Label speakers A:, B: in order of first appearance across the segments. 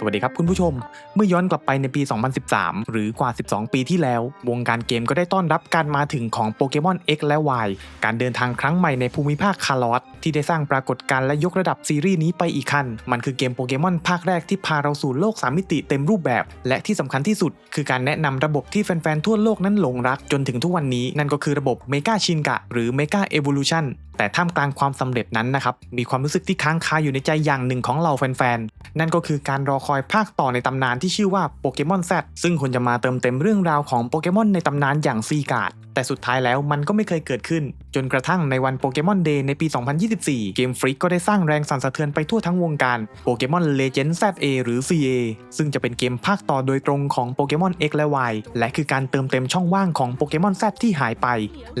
A: สวัสดีครับคุณผู้ชม เมื่อย้อนกลับไปในปี 2013 หรือกว่า 12 ปีที่แล้ว วงการเกมก็ได้ต้อนรับการมาถึงของโปเกมอน X และ Y การเดินทางครั้งใหม่ในภูมิภาคคาร์ลอสที่ได้สร้างปรากฏการณ์และยกระดับซีรีส์นี้ไปอีกขั้น มันคือเกมโปเกมอนภาคแรกที่พาเราสู่โลก 3 มิติเต็มรูปแบบ และที่สำคัญที่สุด คือการแนะนำระบบที่แฟน ๆ ทั่วโลกนั้นหลงรัก จนถึงทุกวันนี้นั่นก็คือระบบ Mega Shinga หรือ Mega Evolution แต่ท่ามกลางความสำเร็จนั้นนะครับ มีความรู้สึกที่ค้างคาอยู่ในใจอย่างหนึ่งของเราแฟนๆ นั่นก็คือการรอคอยภาคต่อในตำนานที่ชื่อว่าโปเกมอนแซซึ่งควรจะมาเติมเต็มเรื่องราวของโปเกมอนในตำนานอย่างซีกาดแต่สุดท้ายแล้วมันก็ไม่เคยเกิดขึ้น จนกระทั่งในวันโปเกมอนเดย์ในปี2024 เกมฟรีกก็ได้สร้างแรงสั่นสะเทือนไปทั่วทั้งวงการโปเกมอนเลเจนด์ ZA หรือ CA ซึ่งจะเป็นเกมภาคต่อโดยตรงของโปเกมอน X และ Y และคือการเติมเต็มช่องว่างของโปเกมอน Z ที่หายไป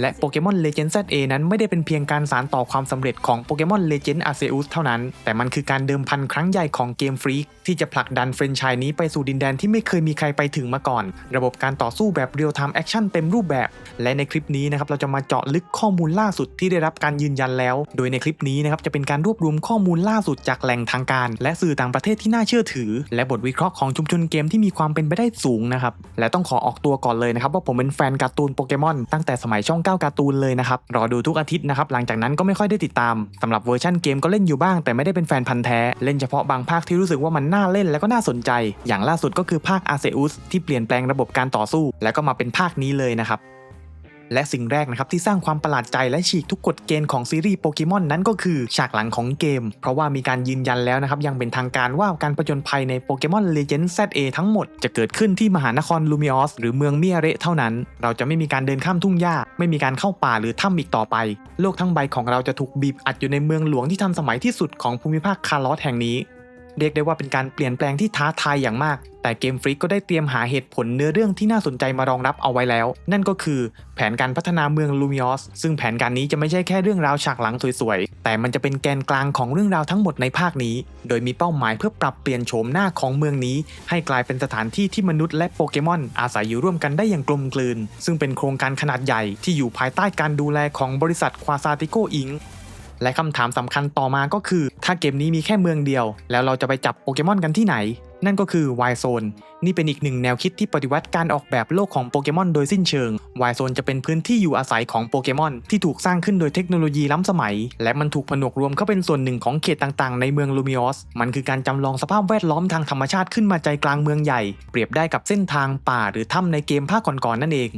A: และโปเกมอนเลเจนด์ ZA นั้นไม่ได้เป็นเพียงการสานต่อความสำเร็จของโปเกมอนเลเจนด์อาเซอุสเท่านั้น แต่มันคือการเดิมพันครั้งใหญ่ของเกมฟรีก ที่จะผลักดันเฟรนไชส์นี้ไปสู่ดินแดนที่ไม่เคยมีใครไปถึงมาก่อน ระบบการต่อสู้แบบเรียลไทม์แอคชั่นเต็มรูปแบบ และในคลิปนี้นะครับเราจะมาเจาะลึกข้อมูลล่าสุดที่ได้รับการยืนยันแล้ว โดยในคลิปนี้นะครับจะเป็นการรวบรวมข้อมูลล่าสุดจากแหล่งทางการ และสื่อต่างประเทศที่น่าเชื่อถือ และบทวิเคราะห์ของชุมชนเกมที่มีความเป็นไปได้สูงนะครับและต้องขอออกตัวก่อนเลยนะครับว่าผมเป็นแฟนการ์ตูนโปเกมอนตั้งแต่สมัยช่อง9การ์ตูนเลยนะครับรอดูทุกอาทิตย์นะครับหลังจากนั้นก็ไม่ค่อยได้ติดตามสำหรับเวอร์ชันเกมก็เล่นอยู่บ้าง แต่ไม่ได้เป็นแฟนพันธ์แท้เล่นเฉพาะบางภาคที่รู้สึกว่ามันน่าาเล่นและก็น่าสนใจ อย่างล่าสุดก็คือภาคอาเซอุสที่เปลี่ยนแปลงระบบการต่อสู้ แล้วก็มาเป็นภาคนี้เลยนะครับและสิ่งแรกนะครับที่สร้างความประหลาดใจและฉีกทุกกฎเกณฑ์ของซีรีส์โปเกมอนนั้นก็คือฉากหลังของเกม เพราะว่ามีการยืนยันแล้วนะครับยังเป็นทางการว่าการประจนภัยในโปเกมอนเลเจนด์ ZA ทั้งหมดจะเกิดขึ้นที่มหานครลูมิออสหรือเมืองเมียเระเท่านั้น เราจะไม่มีการเดินข้ามทุ่งหญ้า ไม่มีการเข้าป่าหรือถ้ำอีกต่อไป โลกทั้งใบของเราจะถูกบีบอัดอยู่ในเมืองหลวงที่ทันสมัยที่สุดของภูมิภาคคาร์ลอสแห่งนี้ เรียกได้ว่าเป็นการเปลี่ยนแปลงที่ท้าทายอย่างมาก แต่เกมฟรีก็ได้เตรียมหาเหตุผลเนื้อเรื่องที่น่าสนใจมารองรับเอาไว้แล้ว นั่นก็คือแผนการพัฒนาเมืองลูมิออสซึ่งแผนการนี้จะไม่ใช่แค่เรื่องราวฉากหลังสวยๆ แต่มันจะเป็นแกนกลางของเรื่องราวทั้งหมดในภาคนี้ โดยมีเป้าหมายเพื่อปรับเปลี่ยนโฉมหน้าของเมืองนี้ ให้กลายเป็นสถานที่ที่มนุษย์และโปเกมอนอาศัยอยู่ร่วมกันได้อย่างกลมกลืน ซึ่งเป็นโครงการขนาดใหญ่ที่อยู่ภายใต้การดูแลของบริษัทควาซาติโกอิง และคำถามสำคัญต่อมาก็คือ ถ้าเกมนี้มีแค่เมืองเดียว แล้วเราจะไปจับโปเกมอนกันที่ไหน นั่นก็คือ Y Zone นี่เป็นอีกหนึ่งแนวคิดที่ปฏิวัติการออกแบบโลกของโปเกมอนโดยสิ้นเชิง Y Zone จะเป็นพื้นที่อยู่อาศัยของโปเกมอนที่ถูกสร้างขึ้นโดยเทคโนโลยีล้ำสมัย และมันถูกผนวกรวมเข้าเป็นส่วนหนึ่งของเขตต่างๆ ในเมืองลูมิออส มันคือการจำลองสภาพแวดล้อมทางธรรมชาติขึ้นมาใจกลางเมืองใหญ่ เปรียบได้กับเส้นทางป่าหรือถ้ำในเกมภาคก่อนๆนั่นเอง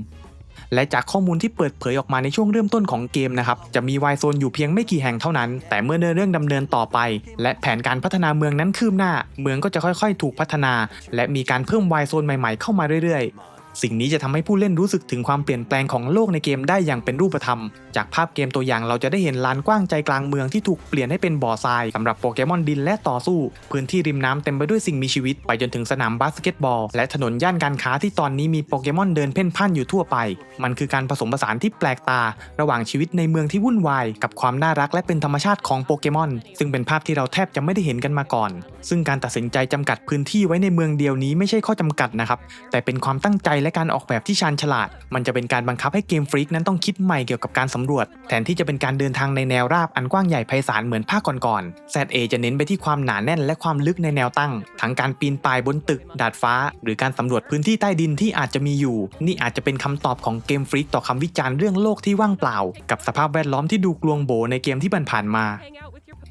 A: และจากข้อมูลที่เปิดเผยออกมาในช่วงเริ่มต้นของเกมนะครับจะมีวายโซนอยู่เพียงไม่กี่แห่งเท่านั้น แต่เมื่อเนื้อเรื่องดำเนินต่อไป และแผนการพัฒนาเมืองนั้นคืบหน้า เมืองก็จะค่อยๆ ถูกพัฒนา และมีการเพิ่มวายโซนใหม่ๆเข้ามาเรื่อยๆ สิ่งนี้จะทำให้ผู้เล่นรู้สึกถึงความเปลี่ยนแปลงของโลกในเกมได้อย่างเป็นรูปธรรม จากภาพเกมตัวอย่างเราจะได้เห็นลานกว้างใจกลางเมืองที่ถูกเปลี่ยนให้เป็นบ่อทรายสำหรับโปเกมอนดินและต่อสู้ พื้นที่ริมน้ำเต็มไปด้วยสิ่งมีชีวิต ไปจนถึงสนามบาสเกตบอล และถนนย่านการค้าที่ตอนนี้มีโปเกมอนเดินเพ่นพ่านอยู่ทั่วไป มันคือการผสมผสานที่แปลกตา ระหว่างชีวิตในเมืองที่วุ่นวายกับความน่ารักและเป็นธรรมชาติของโปเกมอนซึ่งเป็นภาพที่เราแทบจะไม่ได้เห็นกันมาก่อน ซึ่งการตัดสินใจจำกัดพื้นที่ไว้ในเมืองเดียวนี้ไม่ใช่ข้อจำกัดนะครับแต่เป็นความตั้งใจและการออกแบบที่ชาญฉลาด มันจะเป็นการบังคับให้เกมฟรีกนั้นต้องคิดใหม่เกี่ยวกับการสำรวจ แทนที่จะเป็นการเดินทางในแนวราบอันกว้างใหญ่ไพศาลเหมือนภาคก่อนๆ ZA จะเน้นไปที่ความหนาแน่นและความลึกในแนวตั้ง ทั้งการปีนป่ายบนตึก ดาดฟ้า หรือการสำรวจพื้นที่ใต้ดินที่อาจจะมีอยู่ นี่อาจจะเป็นคำตอบของเกมฟรีกต่อคำวิจารณ์เรื่องโลกที่ว่างเปล่า กับสภาพแวดล้อมที่ดูกลวงโบในเกมที่ผ่านมา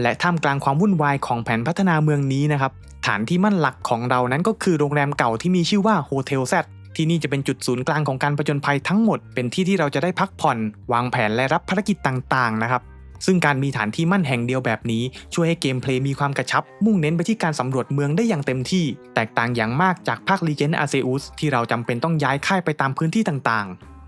A: และท่ามกลางความวุ่นวายของแผนพัฒนาเมืองนี้นะครับฐานที่มั่นหลักของเรานั้นก็คือโรงแรมเก่าที่มีชื่อว่าโฮเทลแซ ที่นี่จะเป็นจุดศูนย์กลางของการประจนภัยทั้งหมด เป็นที่ที่เราจะได้พักผ่อน วางแผนและรับภารกิจต่างๆนะครับซึ่งการมีฐานที่มั่นแห่งเดียวแบบนี้ ช่วยให้เกมเพลย์มีความกระชับ มุ่งเน้นไปที่การสำรวจเมืองได้อย่างเต็มที่ แตกต่างอย่างมากจากภาค Legend Arceus ที่เราจำเป็นต้องย้ายค่ายไปตามพื้นที่ต่างๆ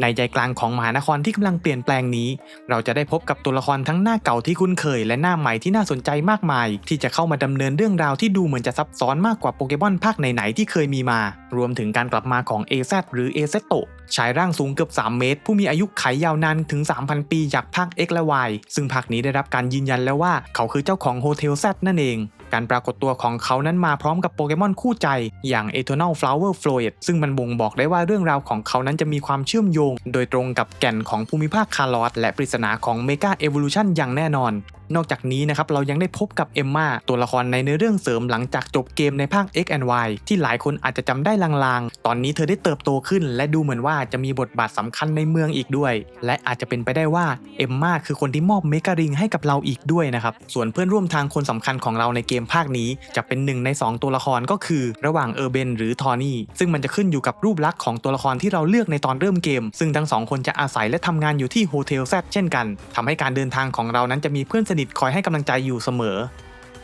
A: ในใจกลางของมหานครที่กำลังเปลี่ยนแปลงนี้ เราจะได้พบกับตัวละครทั้งหน้าเก่าที่คุ้นเคย และหน้าใหม่ที่น่าสนใจมากมาย ที่จะเข้ามาดำเนินเรื่องราวที่ดูเหมือนจะซับซ้อนมากกว่าโปเกมอนภาคไหนๆที่เคยมีมา รวมถึงการกลับมาของ AZ หรือ a z โตชายร่างสูงเกือบ 3 เมตร ผู้มีอายุไขยาวนานถึง 3,000 ปีจากภาค X และ Y ซึ่งภาคนี้ได้รับการยืนยันแล้วว่าเขาคือเจ้าของโฮเทล Z นั่นเอง การปรากฏตัวของเขานั้นมาพร้อมกับโปเกมอนคู่ใจอย่าง Eternal Flower Floyd ซึ่งมันบ่งบอกได้ว่าเรื่องราวของเขานั้นจะมีความเชื่อมโยง โดยตรงกับแก่นของภูมิภาคคาร์ลอสและปริศนาของ Mega Evolution อย่างแน่นอน นอกจากนี้นะครับเรายังได้พบกับเอมมาตัวละครในเนื้อเรื่องเสริมหลังจากจบเกมในภาค X and Y ที่หลายคนอาจจะจำได้ลางๆ ตอนนี้เธอได้เติบโตขึ้น และดูเหมือนว่าจะมีบทบาทสำคัญในเมืองอีกด้วย และอาจจะเป็นไปได้ว่าเอมมาคือคนที่มอบเมการิงให้กับเราอีกด้วยนะครับส่วนเพื่อนร่วมทางคนสำคัญของเราในเกมภาคนี้จะเป็นหนึ่งใน 2 ตัวละครก็คือ ระหว่างเออร์เบนหรือทอนี่ซึ่งมันจะขึ้นอยู่กับรูปลักษณ์ของตัวละครที่เราเลือกในตอนเริ่มเกม ซึ่งทั้งสองคนจะอาศัยและทำงานอยู่ที่โฮเทลแซดเช่นกันทำให้การเดินทางของเรานั้นจะมีเพื่อนสนิทคอยให้กำลังใจอยู่เสมอ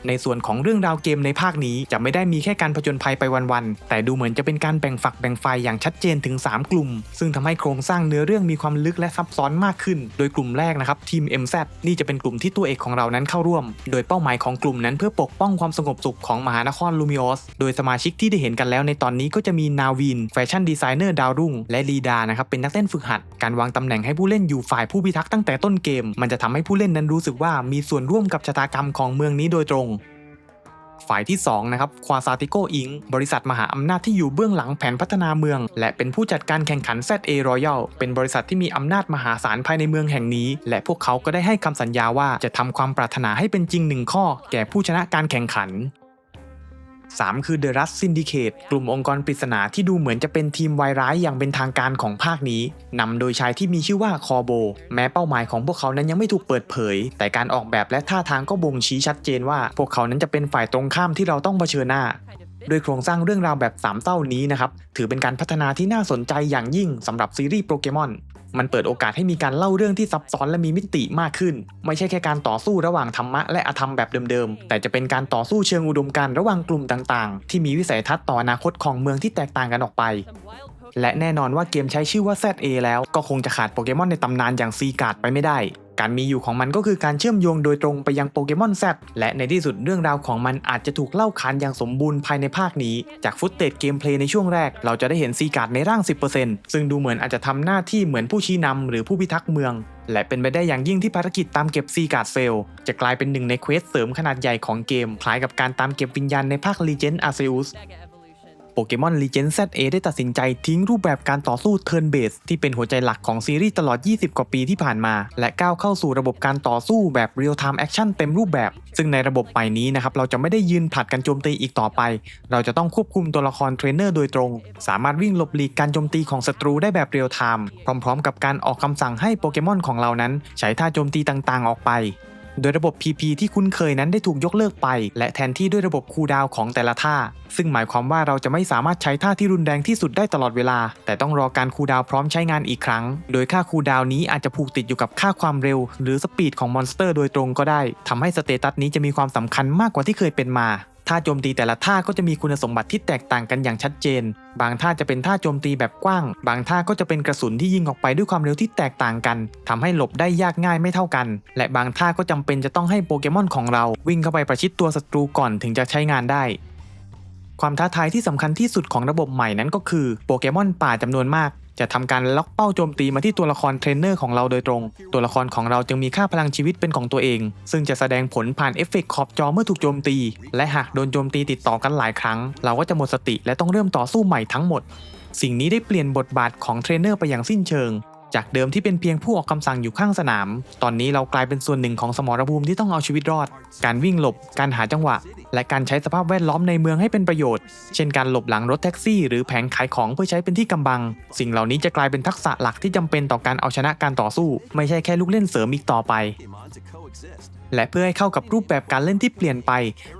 A: ในส่วนของเรื่องราวเกมในภาคนี้จะไม่ได้มีแค่การผจญภัยไปวันๆ แต่ดูเหมือนจะเป็นการแบ่งฝักแบ่งฝ่ายอย่างชัดเจนถึง 3 กลุ่ม ซึ่งทำให้โครงสร้างเนื้อเรื่องมีความลึกและซับซ้อนมากขึ้น โดยกลุ่มแรกนะครับทีม MZ นี่จะเป็นกลุ่มที่ตัวเอกของเรานั้นเข้าร่วม โดยเป้าหมายของกลุ่มนั้นเพื่อปกป้องความสงบสุขของมหานครลูมิออส โดยสมาชิกที่ได้เห็นกันแล้วในตอนนี้ก็จะมีนาวินแฟชั่นดีไซเนอร์ดาวรุ่ง และลีดานะครับเป็นนักเต้นฝึกหัด การวางตำแหน่งให้ผู้เล่นอยู่ฝ่ายผู้พิทักษ์ตั้งแต่ต้นเกม มันจะทำให้ผู้เล่นนั้นรู้สึกว่ามีส่วนร่วมกับชะตากรรมของเมืองนี้โดยตรง ฝ่ายที่2นะครับควาซาติโกอิงบริษัทมหาอำนาจที่อยู่เบื้องหลังแผนพัฒนาเมือง และเป็นผู้จัดการแข่งขัน ZA Royal เป็นบริษัทที่มีอำนาจมหาศาลภายในเมืองแห่งนี้ และพวกเขาก็ได้ให้คำสัญญาว่าจะทำความปรารถนาให้เป็นจริงหนึ่งข้อ แก่ผู้ชนะการแข่งขัน 3 คือ The Rust Syndicate กลุ่มองค์กรปริศนาที่ดูเหมือนจะเป็นทีมวายร้ายอย่างเป็นทางการของภาคนี้นำโดยชายที่มีชื่อว่าคอโบ แม้เป้าหมายของพวกเขานั้นยังไม่ถูกเปิดเผย แต่การออกแบบและท่าทางก็บ่งชี้ชัดเจนว่า พวกเขานั้นจะเป็นฝ่ายตรงข้ามที่เราต้องเผชิญหน้าโดยโครงสร้างเรื่องราวแบบสามเต้านี้นะครับ ถือเป็นการพัฒนาที่น่าสนใจอย่างยิ่งสำหรับซีรีส์โปเกมอน มันเปิดโอกาสให้มีการเล่าเรื่องที่ซับซ้อนและมีมิติมากขึ้น ไม่ใช่แค่การต่อสู้ระหว่างธรรมะและอธรรมแบบเดิมๆ แต่จะเป็นการต่อสู้เชิงอุดมการณ์ระหว่างกลุ่มต่างๆ ที่มีวิสัยทัศน์ต่ออนาคตของเมืองที่แตกต่างกันออกไป และแน่นอนว่าเกมใช้ชื่อว่า ZA แล้วก็คงจะขาดโปเกมอนในตำนานอย่างซีการ์ดไปไม่ได้ การมีอยู่ของมันก็คือการเชื่อมโยงโดยตรงไปยังโปเกมอน Z และในที่สุดเรื่องราวของมันอาจจะถูกเล่าขานอย่างสมบูรณ์ภายในภาคนี้ จากฟุตเตจเกมเพลย์ในช่วงแรก เราจะได้เห็นซีการ์ดในร่าง 10%ซึ่งดูเหมือนอาจจะทำหน้าที่เหมือนผู้ชี้นำหรือผู้พิทักษ์เมืองและเป็นไปได้อย่างยิ่งที่ภารกิจตามเก็บซีการ์ดเฟลจะกลายเป็นหนึ่งในเควสเสริมขนาดใหญ่ของเกม คล้ายกับการตามเก็บวิญญาณในภาค Legend Arceus โปเกมอน Legend ZA ได้ตัดสินใจทิ้งรูปแบบการต่อสู้ Turn Base ที่เป็นหัวใจหลักของซีรีส์ตลอด 20 กว่าปีที่ผ่านมา และก้าวเข้าสู่ระบบการต่อสู้แบบ Real Time Action เต็มรูปแบบ ซึ่งในระบบใหม่นี้นะครับเราจะไม่ได้ยืนผลัดกันโจมตีอีกต่อไป เราจะต้องควบคุมตัวละครเทรนเนอร์โดยตรง สามารถวิ่งหลบหลีกการโจมตีของศัตรูได้แบบเรียลไทม์พร้อม ๆ กับการออกคำสั่งให้โปเกมอนของเรานั้นใช้ท่าโจมตีต่างๆ ออกไป โดยระบบ PP ที่คุ้นเคยนั้นได้ถูกยกเลิกไป และแทนที่ด้วยระบบคูลดาวของแต่ละท่า ซึ่งหมายความว่าเราจะไม่สามารถใช้ท่าที่รุนแรงที่สุดได้ตลอดเวลา แต่ต้องรอการคูลดาวพร้อมใช้งานอีกครั้ง โดยค่าคูลดาวน์นี้อาจจะผูกติดอยู่กับค่าความเร็ว หรือสปีดของมอนสเตอร์โดยตรงก็ได้ทำให้สเตตัสนี้จะมีความสำคัญมากกว่าที่เคยเป็นมา ท่าโจมตีแต่ละท่าก็จะมีคุณสมบัติที่แตกต่างกันอย่างชัดเจน บางท่าจะเป็นท่าโจมตีแบบกว้าง บางท่าก็จะเป็นกระสุนที่ยิงออกไปด้วยความเร็วที่แตกต่างกันทำให้หลบได้ยากง่ายไม่เท่ากัน และบางท่าก็จำเป็นจะต้องให้โปเกมอนของเรา วิ่งเข้าไปประชิดตัวศัตรูก่อนถึงจะใช้งานได้ความท้าทายที่สำคัญที่สุดของระบบใหม่นั้นก็คือโปเกมอนป่าจำนวนมาก จะทำการล็อกเป้าโจมตีมาที่ตัวละครเทรนเนอร์ของเราโดยตรง ตัวละครของเราจึงมีค่าพลังชีวิตเป็นของตัวเอง ซึ่งจะแสดงผลผ่านเอฟเฟกต์ขอบจอเมื่อถูกโจมตี และหากโดนโจมตีติดต่อกันหลายครั้ง เราก็จะหมดสติและต้องเริ่มต่อสู้ใหม่ทั้งหมด สิ่งนี้ได้เปลี่ยนบทบาทของเทรนเนอร์ไปอย่างสิ้นเชิง จากเดิมที่เป็นเพียงผู้ออกคำสั่งอยู่ข้างสนาม ตอนนี้เรากลายเป็นส่วนหนึ่งของสมรภูมิที่ต้องเอาชีวิตรอด การวิ่งหลบ การหาจังหวะ และการใช้สภาพแวดล้อมในเมืองให้เป็นประโยชน์ เช่นการหลบหลังรถแท็กซี่ หรือแผงขายของเพื่อใช้เป็นที่กำบัง สิ่งเหล่านี้จะกลายเป็นทักษะหลักที่จำเป็นต่อการเอาชนะการต่อสู้ ไม่ใช่แค่ลูกเล่นเสริมอีกต่อไป และเพื่อให้เข้ากับรูปแบบการเล่นที่เปลี่ยนไป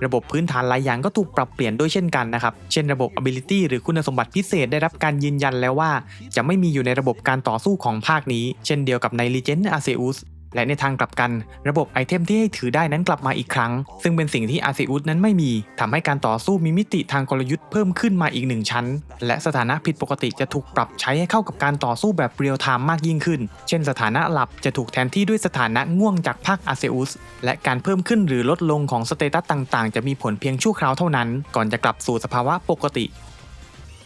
A: ระบบพื้นฐานหลายอย่างก็ถูกปรับเปลี่ยนด้วยเช่นกันนะครับ เช่นระบบ ability หรือคุณสมบัติพิเศษได้รับการยืนยันแล้วว่า จะไม่มีอยู่ในระบบการต่อสู้ของภาคนี้ เช่นเดียวกับใน Legend Arceus และในทางกลับกัน ระบบไอเทมที่ให้ถือได้นั้นกลับมาอีกครั้ง ซึ่งเป็นสิ่งที่ Arceus นั้นไม่มีทำให้การต่อสู้มีมิติทางกลยุทธ์เพิ่มขึ้นมาอีกหนึ่งชั้น และสถานะผิดปกติจะถูกปรับใช้ให้เข้ากับการต่อสู้แบบเรียลไทม์มากยิ่งขึ้น เช่นสถานะหลับจะถูกแทนที่ด้วยสถานะง่วงจากภาค Arceus และการเพิ่มขึ้นหรือลดลงของสเตตัสต่างๆ จะมีผลเพียงชั่วคราวเท่านั้น ก่อนจะกลับสู่สภาวะปกติ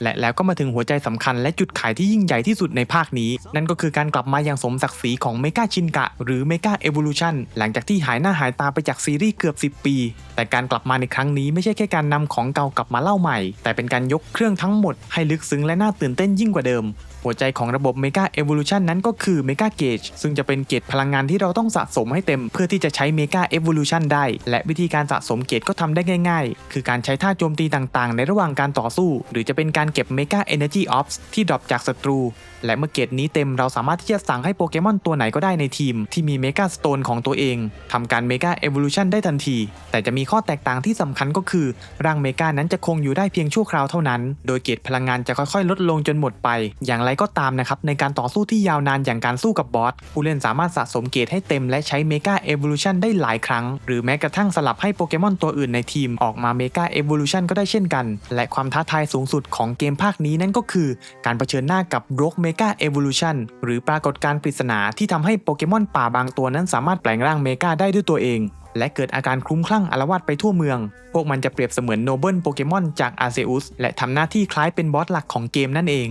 A: และแล้วก็มาถึงหัวใจสำคัญและจุดขายที่ยิ่งใหญ่ที่สุดในภาคนี้ นั่นก็คือการกลับมาอย่างสมศักดิ์ศรีของเมกาชินกะ หรือเมกาเอ o ว u ูชันหลังจากที่หายหน้าหายตาไปจากซีรีส์เกือบ 10 ปี แต่การกลับมาในครั้งนี้ไม่ใช่แค่การนำของเก่ากลับมาเล่าใหม่ แต่เป็นการยกเครื่องทั้งหมดให้ลึกซึ้งและน่าตื่นเต้นยิ่งกว่าเดิม หัวใจของระบบ Mega Evolution นั้นก็คือ Mega Gauge ซึ่งจะเป็นเกจพลังงานที่เราต้องสะสมให้เต็ม เพื่อที่จะใช้ Mega Evolution ได้ และวิธีการสะสมเกจก็ทำได้ง่าย ๆ คือการใช้ท่าโจมตีต่างๆ ในระหว่างการต่อสู้ หรือจะเป็นการเก็บ Mega Energy Orbs ที่ดรอปจากศัตรู และเมื่อเกจนี้เต็มเราสามารถที่จะสั่งให้โปเกมอนตัวไหนก็ได้ในทีม ที่มี Mega Stone ของตัวเองทำการ Mega Evolution ได้ทันที แต่จะมีข้อแตกต่างที่สำคัญก็คือ ร่าง Mega นั้นจะคงอยู่ได้เพียงชั่วคราวเท่านั้น โดยเกจพลังงานจะค่อยๆ ลดลงจนหมดไป อย่างไรก็ตามนะครับในการต่อสู้ที่ยาวนานอย่างการสู้กับบอสผู้เล่นสามารถสะสมเกจให้เต็มและใช้ Mega Evolution ได้หลายครั้ง หรือแม้กระทั่งสลับให้โปเกมอนตัวอื่นในทีมออกมา Mega Evolution ก็ได้เช่นกัน และความท้าทายสูงสุดของเกมภาคนี้นั่นก็คือ การเผชิญหน้ากับ Rogue Mega Evolution หรือปรากฏการณ์ปริศนาที่ทำให้โปเกมอนป่าบางตัวนั้นสามารถแปลงร่างเมกาได้ด้วยตัวเอง และเกิดอาการคลุ้มคลั่งอาละวาดไปทั่วเมือง พวกมันจะเปรียบเสมือนโนเบิลโปเกมอนจากอาเซอุสและทำหน้าที่คล้ายเป็นบอสหลักของเกมนั่นเอง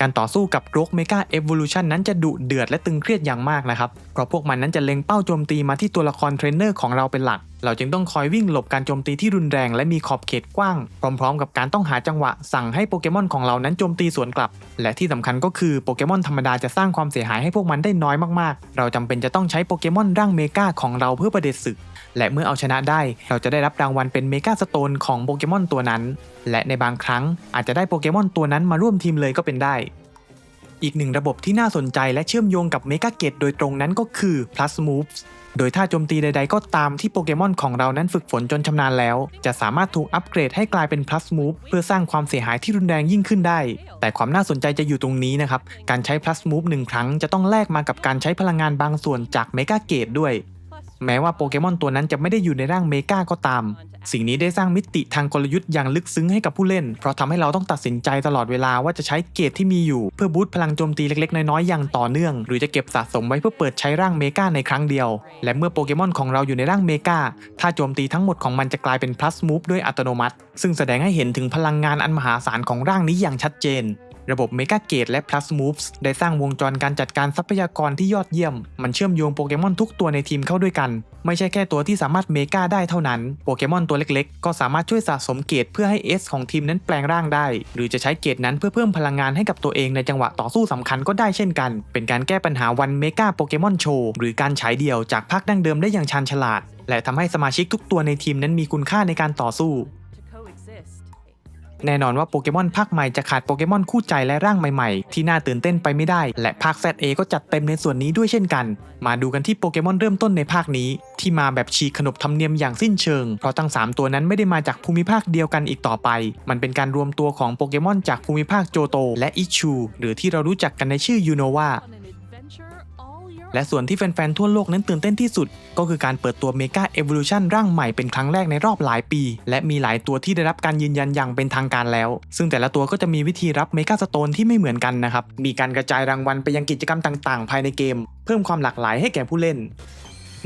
A: การต่อสู้กับโรกเมกาเอฟว l u ชันนั้นจะดุเดือดและตึงเครียดอย่างมากนะครับ เพราะพวกมันนั้นจะเล็งเป้าโจมตีมาที่ตัวละครเทรนเนอร์ของเราเป็นหลัก เราจึงต้องคอยวิ่งหลบการโจมตีที่รุนแรงและมีขอบเขตกว้าง พร้อม ๆ กับการต้องหาจังหวะ สั่งให้โปเกมอนของเรานั้นโจมตีสวนกลับ และที่สำคัญก็คือโปเกมอนธรรมดาจะสร้างความเสียหายให้พวกมันได้น้อยมากๆ เราจำเป็นจะต้องใช้โปเกมอนร่างเมกาของเราเพื่อประเดชศึก และเมื่อเอาชนะได้เราจะได้รับรางวัลเป็นเมกาสโตนของโปเกมอนตัวนั้น และในบางครั้งอาจจะได้โปเกมอนตัวนั้นมาร่วมทีมเลยก็เป็นได้ อีกหนึ่งระบบที่น่าสนใจและเชื่อมโยงกับเมกาเกตโดยตรงนั้นก็คือ plus moves โดยถ้าโจมตีใดๆ ก็ตามที่โปเกมอนของเรานั้นฝึกฝนจนชำนาญแล้ว จะสามารถถูกอัปเกรดให้กลายเป็น plus move เพื่อสร้างความเสียหายที่รุนแรงยิ่งขึ้นได้ แต่ความน่าสนใจจะอยู่ตรงนี้นะครับ การใช้ plus move หนึ่งครั้งจะต้องแลกมากับการใช้พลังงานบางส่วนจากเมกาเกตด้วย แม้ว่าโปเกมอนตัวนั้นจะไม่ได้อยู่ในร่างเมกาก็ตาม สิ่งนี้ได้สร้างมิติทางกลยุทธ์อย่างลึกซึ้งให้กับผู้เล่น เพราะทำให้เราต้องตัดสินใจตลอดเวลาว่าจะใช้เกตที่มีอยู่ เพื่อบูตพลังโจมตีเล็กๆ น้อยๆอย่างต่อเนื่อง หรือจะเก็บสะสมไว้เพื่อเปิดใช้ร่างเมกาในครั้งเดียว และเมื่อโปเกมอนของเราอยู่ในร่างเมกาถ้าโจมตีทั้งหมดของมันจะกลายเป็น plus move ด้วยอัตโนมัติ ซึ่งแสดงให้เห็นถึงพลังงานอันมหาศาลของร่างนี้อย่างชัดเจน ระบบ Mega Gate และ Plus Moves ได้สร้างวงจรการจัดการทรัพยากรที่ยอดเยี่ยม มันเชื่อมโยงโปเกมอนทุกตัวในทีมเข้าด้วยกัน ไม่ใช่แค่ตัวที่สามารถเมกาได้เท่านั้น โปเกมอนตัวเล็กๆ ก็สามารถช่วยสะสมเกตเพื่อให้ S ของทีมนั้นแปลงร่างได้ หรือจะใช้เกตนั้นเพื่อเพิ่มพลังงานให้กับตัวเองในจังหวะต่อสู้สำคัญก็ได้เช่นกัน เป็นการแก้ปัญหาวันเมกาโปเกมอนโชว์หรือการฉายเดี่ยวจากภาคดั้งเดิมได้อย่างชาญฉลาด และทำให้สมาชิกทุกตัวในทีมนั้นมีคุณค่าในการต่อสู้ แน่นอนว่าโปเกมอนภาคใหม่จะขาดโปเกมอนคู่ใจและร่างใหม่ๆ ที่น่าตื่นเต้นไปไม่ได้ และภาค ZA ก็จัดเต็มในส่วนนี้ด้วยเช่นกัน มาดูกันที่โปเกมอนเริ่มต้นในภาคนี้ ที่มาแบบฉีกขนบธรรมเนียมอย่างสิ้นเชิง เพราะทั้ง 3 ตัวนั้นไม่ได้มาจากภูมิภาคเดียวกันอีกต่อไป มันเป็นการรวมตัวของโปเกมอนจากภูมิภาคโจโต และอิชูหรือที่เรารู้จักกันในชื่อยูโนวา และส่วนที่แฟนๆ ทั่วโลกนั้นตื่นเต้นที่สุด ก็คือการเปิดตัว Mega Evolution ร่างใหม่เป็นครั้งแรกในรอบหลายปี และมีหลายตัวที่ได้รับการยืนยันอย่างเป็นทางการแล้ว ซึ่งแต่ละตัวก็จะมีวิธีรับเมกาสโตนที่ไม่เหมือนกันนะครับ มีการกระจายรางวัลไปยังกิจกรรมต่างๆ ภายในเกม เพิ่มความหลากหลายให้แก่ผู้เล่น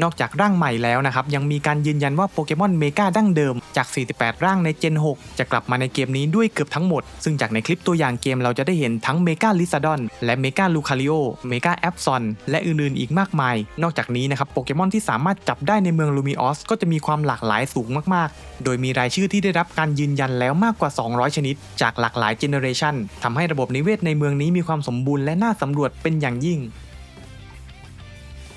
A: นอกจากร่างใหม่แล้วนะครับยังมีการยืนยันว่าโปเกมอนเมกาดั้งเดิมจาก 48 ร่างในเจน 6 จะกลับมาในเกมนี้ด้วยเกือบทั้งหมด ซึ่งจากในคลิปตัวอย่างเกมเราจะได้เห็นทั้งเมกาลิซาดอนและเมกาลูคาริโอเมกาแอปซอนและอื่นๆอีกมากมาย นอกจากนี้นะครับโปเกมอนที่สามารถจับได้ในเมืองลูมิออสก็จะมีความหลากหลายสูงมากๆ โดยมีรายชื่อที่ได้รับการยืนยันแล้วมากกว่า 200 ชนิด จากหลากหลายเจเนอเรชันทำให้ระบบนิเวศในเมืองนี้มีความสมบูรณ์และน่าสำรวจเป็นอย่างยิ่ง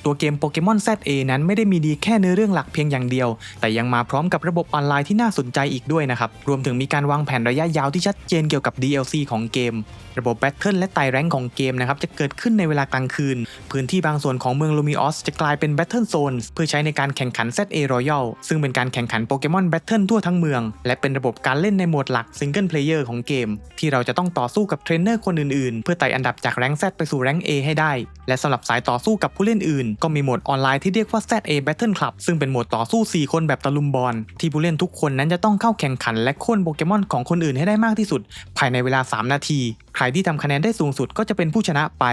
A: ตัวเกมโปเกมอน ZA นั้นไม่ได้มีดีแค่เนื้อเรื่องหลักเพียงอย่างเดียว แต่ยังมาพร้อมกับระบบออนไลน์ที่น่าสนใจอีกด้วยนะครับ รวมถึงมีการวางแผนระยะยาวที่ชัดเจนเกี่ยวกับ DLC ของเกม ระบบแบทเทิลและไต่แรงของเกมนะครับจะเกิดขึ้นในเวลากลางคืน พื้นที่บางส่วนของเมืองลูมิออสจะกลายเป็นแบทเทิลโซนเพื่อใช้ในการแข่งขัน ZA Royal ซึ่งเป็นการแข่งขันโปเกมอนแบทเทิลทั่วทั้งเมือง และเป็นระบบการเล่นในโหมดหลักซิงเกิลเพลเยอร์ของเกม ที่เราจะต้องต่อสู้กับเทรนเนอร์คนอื่นๆ เพื่อไต่อันดับจากแรง Z ไปสู่แรง A ให้ได้ และสำหรับสายต่อสู้กับผู้เล่นอื่นก็มีโหมดออนไลน์ที่เรียกว่า ZA Battle Club ซึ่งเป็นโหมดต่อสู้ 4 คนแบบตะลุมบอลที่ผู้เล่นทุกคนนั้นจะต้องเข้าแข่งขันและโค่นโปเกมอนของคนอื่นให้ได้มากที่สุด ภายในเวลา 3 นาที ใครที่ทำคะแนนได้สูงสุดก็จะเป็นผู้ชนะไป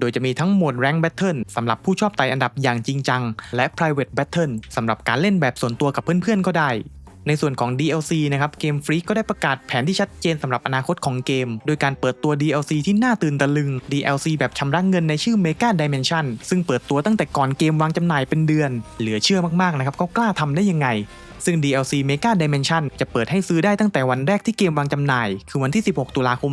A: โดยจะมีทั้งโหมด Rank Battle สำหรับผู้ชอบไต่อันดับอย่างจริงจัง และ Private Battle สำหรับการเล่นแบบส่วนตัวกับเพื่อนๆก็ได้ ในส่วนของ DLC นะครับเกมฟรีก็ได้ประกาศแผนที่ชัดเจนสำหรับอนาคตของเกม โดยการเปิดตัว DLC ที่น่าตื่นตะลึง DLC แบบชำระเงินในชื่อ Mega Dimension ซึ่งเปิดตัวตั้งแต่ก่อนเกมวางจำหน่ายเป็นเดือน เหลือเชื่อมากๆนะครับเขากล้าทำได้ยังไง ซึ่ง DLC Mega Dimension จะเปิดให้ซื้อได้ตั้งแต่วันแรกที่เกมวางจำหน่าย คือวันที่ 16 ตุลาคม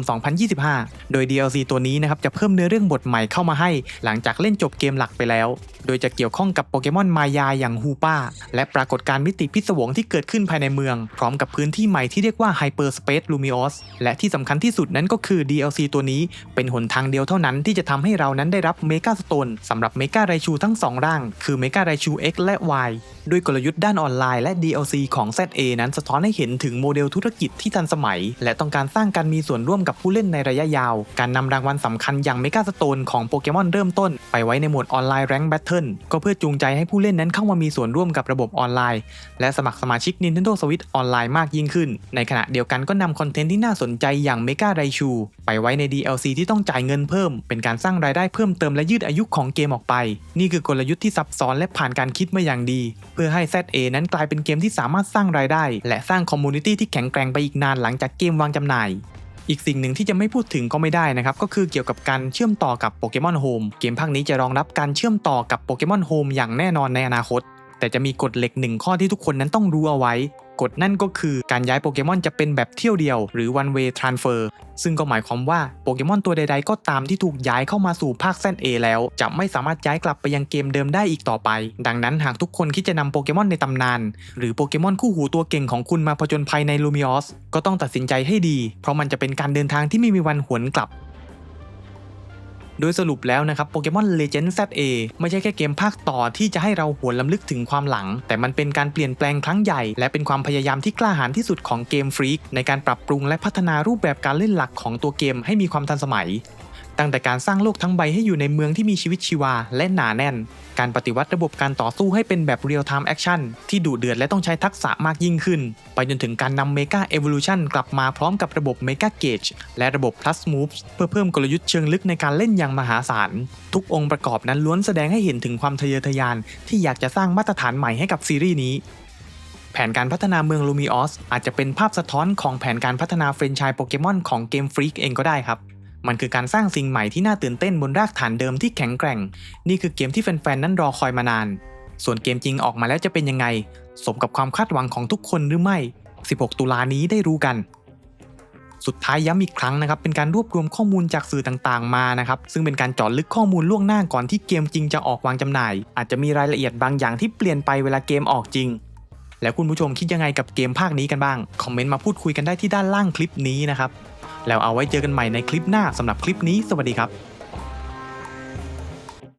A: 2025 โดย DLC ตัวนี้นะครับจะเพิ่มเนื้อเรื่องบทใหม่เข้ามาให้ หลังจากเล่นจบเกมหลักไปแล้ว โดยจะเกี่ยวข้องกับโปเกมอนมายาอย่างฮูป้า และปรากฏการณ์มิติพิศวงที่เกิดขึ้นภายในเมือง พร้อมกับพื้นที่ใหม่ที่เรียกว่า Hyper Space Lumios และที่สำคัญที่สุดนั้นก็คือ DLC ตัวนี้เป็นหนทางเดียวเท่านั้นที่จะทำให้เรานั้นได้รับ Mega Stone สำหรับ Mega Raichu ทั้งสองร่าง คือ Mega Raichu X และ Y ด้วยกลยุทธ์ด้านออนไลน์และ DLC ของ ZA นั้นสะท้อนให้เห็นถึงโมเดลธุรกิจที่ทันสมัย และต้องการสร้างการมีส่วนร่วมกับผู้เล่นในระยะยาว การนำรางวัลสำคัญอย่าง Mega Stone ของโปเกมอนเริ่มต้น ไปไว้ในโหมดออนไลน์ Rank Battle ก็เพื่อจูงใจให้ผู้เล่นนั้นเข้ามามีส่วนร่วมกับระบบออนไลน์ และสมัครสมาชิก Nintendo Switch ออนไลน์มากยิ่งขึ้น ในขณะเดียวกันก็นำคอนเทนต์ที่น่าสนใจอย่าง Mega Raichu ไไปไว้ใน DLC ที่ต้องจ่ายเงินเพิ่ม เป็นการสร้างรายได้เพิ่มเติมและยืดอายุของเกมออกไป นี่คือกลยุทธ์ที่ซับซ้อนและผ่านการคิดมาอย่างดี เพื่อให้ ZA นั้นกลายเป็นเกมที่สามารถสร้างรายได้ และสร้างคอมมูนิตี้ที่แข็งแกร่งไปอีกนานหลังจากเกมวางจำหน่ายอีกสิ่งหนึ่งที่จะไม่พูดถึงก็ไม่ได้นะครับ ก็คือเกี่ยวกับการเชื่อมต่อกับโปเกมอนโฮมเกมภาคนี้จะรองรับการเชื่อมต่อกับโปเกมอนโฮมอย่างแน่นอนในอนาคต แต่จะมีกฎเหล็กหนึ่งข้อที่ทุกคนนั้นต้องรู้เอาไว้ กฎนั่นก็คือการย้ายโปเกมอนจะเป็นแบบเที่ยวเดียว หรือ one way transfer ซึ่งก็หมายความว่าโปเกมอนตัวใดๆ ก็ตามที่ถูกย้ายเข้ามาสู่ภาค ZA แล้ว จะไม่สามารถย้ายกลับไปยังเกมเดิมได้อีกต่อไป ดังนั้นหากทุกคนคิดจะนำโปเกมอนในตำนาน หรือโปเกมอนคู่หูตัวเก่งของคุณมาผจญภัยในลูมิออสก็ต้องตัดสินใจให้ดี เพราะมันจะเป็นการเดินทางที่ไม่มีวันหวนกลับ โดยสรุปแล้วนะครับโปเกมอนเลเจนด์ ZA ไม่ใช่แค่เกมภาคต่อที่จะให้เราหวนลำลึกถึงความหลัง แต่มันเป็นการเปลี่ยนแปลงครั้งใหญ่ และเป็นความพยายามที่กล้าหาญที่สุดของเกมฟรีกในการปรับปรุงและพัฒนารูปแบบการเล่นหลักของตัวเกมให้มีความทันสมัย ตั้งแต่การสร้างโลกทั้งใบให้อยู่ในเมืองที่มีชีวิตชีวาและหนาแน่น การปฏิวัติระบบการต่อสู้ให้เป็นแบบ Real Time Action ที่ดุเดือดและต้องใช้ทักษะมากยิ่งขึ้น ไปจนถึงการนำ Mega Evolution กลับมาพร้อมกับระบบ Mega Gauge และระบบ Plus Moves เพื่อเพิ่มกลยุทธ์เชิงลึกในการเล่นอย่างมหาศาล ทุกองค์ประกอบนั้นล้วนแสดงให้เห็นถึงความทะเยอทะยาน ที่อยากจะสร้างมาตรฐานใหม่ให้กับซีรีส์นี้แผนการพัฒนาเมืองลูมิออสอาจจะเป็นภาพสะท้อนของแผนการพัฒนาเฟรนไชส์โปเกมอนของเกมฟรีกเองก็ได้ครับ มันคือการสร้างสิ่งใหม่ที่น่าตื่นเต้นบนรากฐานเดิมที่แข็งแกร่ง นี่คือเกมที่แฟนๆ นั้นรอคอยมานาน ส่วนเกมจริงออกมาแล้วจะเป็นยังไง สมกับความคาดหวังของทุกคนหรือไม่ 16 ตุลานี้ได้รู้กัน สุดท้ายย้ำอีกครั้งนะครับ เป็นการรวบรวมข้อมูลจากสื่อต่างๆ มานะครับ ซึ่งเป็นการเจาะลึกข้อมูลล่วงหน้าก่อนที่เกมจริงจะออกวางจำหน่าย อาจจะมีรายละเอียดบางอย่างที่เปลี่ยนไปเวลาเกมออกจริงแล้วคุณผู้ชมคิดยังไงกับเกมภาคนี้กันบ้าง คอมเมนต์มาพูดคุยกันได้ที่ด้านล่างคลิปนี้นะครับ แล้วเอาไว้เจอกันใหม่ในคลิปหน้าสำหรับคลิปนี้สวัสดีครับ